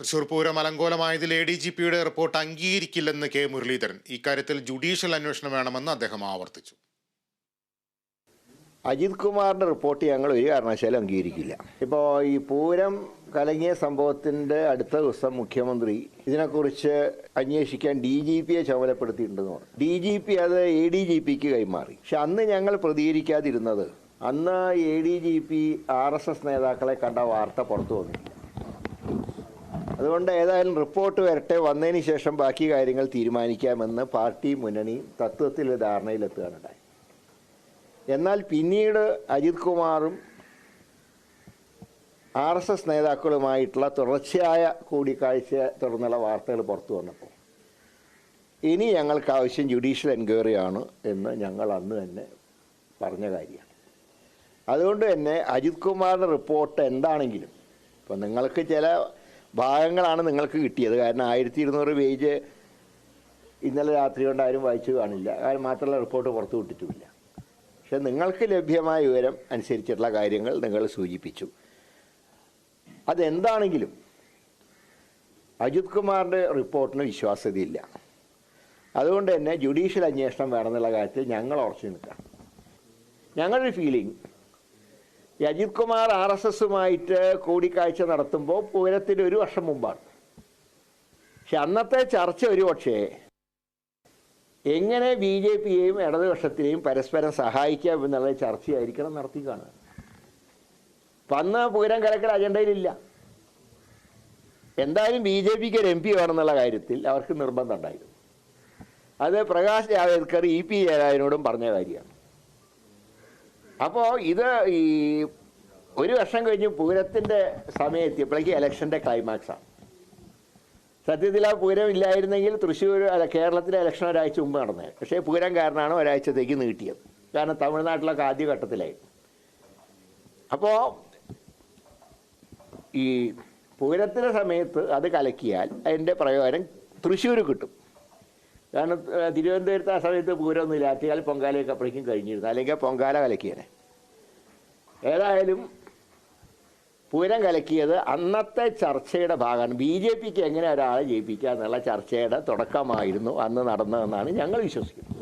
തൃശൂർ പൂരം അലങ്കോലമായതിൽ A D G പിയുടെ report അംഗീകരിക്കില്ലെന്ന് കെ മുരളീധരൻ. ഇക്കാര്യത്തിൽ ജുഡീഷ്യൽ അന്വേഷണം വേണമെന്ന് അദ്ദേഹം ആവർത്തിച്ചു. അജിത് കുമാറിന്റെ റിപ്പോർട്ട് ഞങ്ങൾ ഒരു കാരണവശാലും അംഗീകരിക്കില്ല. ഇപ്പോൾ ഈ പൂരം കലങ്ങിയ സംഭവത്തിന്റെ അടുത്ത ദിവസം മുഖ്യമന്ത്രി ഇതിനെക്കുറിച്ച് അന്വേഷിക്കാൻ ഡി ജി പിയെ ചുമതലപ്പെടുത്തിയിട്ടുണ്ടെന്ന് പറഞ്ഞു. ഡി ജി പി അത് എ ഡി ജി പിക്ക് കൈമാറി. പക്ഷെ അന്ന് ഞങ്ങൾ പ്രതികരിക്കാതിരുന്നത് അന്ന് A D G P R S S നേതാക്കളെ കണ്ട വാർത്ത പുറത്തു വന്നില്ല അതുകൊണ്ട് ഏതായാലും റിപ്പോർട്ട് വരട്ടെ. വന്നതിന് ശേഷം ബാക്കി കാര്യങ്ങൾ തീരുമാനിക്കാമെന്ന് പാർട്ടി മുന്നണി തത്വത്തിൽ ധാരണയിലെത്തുകയാണുണ്ടായി എന്നാൽ പിന്നീട് അജിത് കുമാറും ആർ എസ് എസ് നേതാക്കളുമായിട്ടുള്ള തുടർച്ചയായ കൂടിക്കാഴ്ച തുടർന്നുള്ള വാർത്തകൾ പുറത്തു വന്നപ്പോൾ ഇനി ഞങ്ങൾക്ക് ആവശ്യം ജുഡീഷ്യൽ എൻക്വയറി ആണ് എന്ന് ഞങ്ങൾ അന്ന് തന്നെ പറഞ്ഞ കാര്യമാണ്. അതുകൊണ്ട് തന്നെ അജിത് കുമാറിന്റെ റിപ്പോർട്ട് എന്താണെങ്കിലും ഇപ്പം നിങ്ങൾക്ക് ചില ഭാഗങ്ങളാണ് നിങ്ങൾക്ക് കിട്ടിയത്. കാരണം ആയിരത്തി ഇരുന്നൂറ് പേജ് ഇന്നലെ രാത്രി കൊണ്ട് ആരും വായിച്ചു കാണില്ല. കാരണം മാത്രമല്ല റിപ്പോർട്ട് പുറത്തു വിട്ടിട്ടുമില്ല. പക്ഷെ നിങ്ങൾക്ക് ലഭ്യമായ വിവരം അനുസരിച്ചിട്ടുള്ള കാര്യങ്ങൾ നിങ്ങൾ സൂചിപ്പിച്ചു. അതെന്താണെങ്കിലും അജിത് കുമാറിന്റെ റിപ്പോർട്ടിന് വിശ്വാസ്യതയില്ല. അതുകൊണ്ട് തന്നെ ജുഡീഷ്യൽ അന്വേഷണം വേണമെന്നുള്ള കാര്യത്തിൽ ഞങ്ങൾ ഉറച്ചു നിൽക്കാം. ഞങ്ങളുടെ ഫീലിംഗ് ഈ അജിത് കുമാർ ആർ എസ് എസുമായിട്ട് കൂടിക്കാഴ്ച നടത്തുമ്പോൾ പൂരത്തിന് ഒരു വർഷം മുമ്പാണ്. പക്ഷെ അന്നത്തെ ചർച്ച ഒരു പക്ഷേ എങ്ങനെ ബി ജെ പിയെയും ഇടതുപക്ഷത്തിനെയും പരസ്പരം സഹായിക്കാം എന്നുള്ള ചർച്ചയായിരിക്കണം നടത്തി കാണുന്നത് അപ്പം അന്ന് പൂരം കലക്കൽ അജണ്ടയിലില്ല. എന്തായാലും ബി ജെ പിക്ക് ഒരു എം പി വേണമെന്നുള്ള കാര്യത്തിൽ അവർക്ക് നിർബന്ധം ഉണ്ടായിരുന്നു. അത് പ്രകാശ് ജാവേദ്കർ ഇ പി ജയരാജനോടും പറഞ്ഞ കാര്യമാണ്. അപ്പോൾ ഇത് ഈ ഒരു വർഷം കഴിഞ്ഞ് പൂരത്തിന്റെ സമയം എത്തിയപ്പോഴേക്ക് ഇലക്ഷന്റെ ക്ലൈമാക്സാണ് സത്യത്തിൽ ആ പൂരം ഇല്ലായിരുന്നെങ്കിൽ തൃശ്ശൂർ അല്ല കേരളത്തിലെ ഇലക്ഷൻ ഒരാഴ്ച മുമ്പ് നടന്നത് പക്ഷേ പൂരം കാരണമാണ് ഒരാഴ്ചത്തേക്ക് നീട്ടിയത്. കാരണം തമിഴ്നാട്ടിലൊക്കെ ആദ്യഘട്ടത്തിലായി. അപ്പോൾ ഈ പൂരത്തിന്റെ സമയത്ത് അത് കലക്കിയാൽ അതിന്റെ പ്രയോജനം തൃശ്ശൂർ കിട്ടും. കാരണം തിരുവനന്തപുരത്ത് ആ സമയത്ത് പൂരമൊന്നുമില്ല. ഇല്ലാത്തിയാൽ പൊങ്കാലയൊക്കെ അപ്പോഴേക്കും കഴിഞ്ഞിരുന്നു. അല്ലെങ്കിൽ പൊങ്കാല കലക്കിയനെ. ഏതായാലും പൂരം കലക്കിയത് അന്നത്തെ ചർച്ചയുടെ ഭാഗമാണ്. ബി ജെ പിക്ക് എങ്ങനെ ഒരാളെ ജയിപ്പിക്കുക എന്നുള്ള ചർച്ചയുടെ തുടക്കമായിരുന്നു അന്ന് നടന്നതെന്നാണ് ഞങ്ങൾ വിശ്വസിക്കുന്നത്.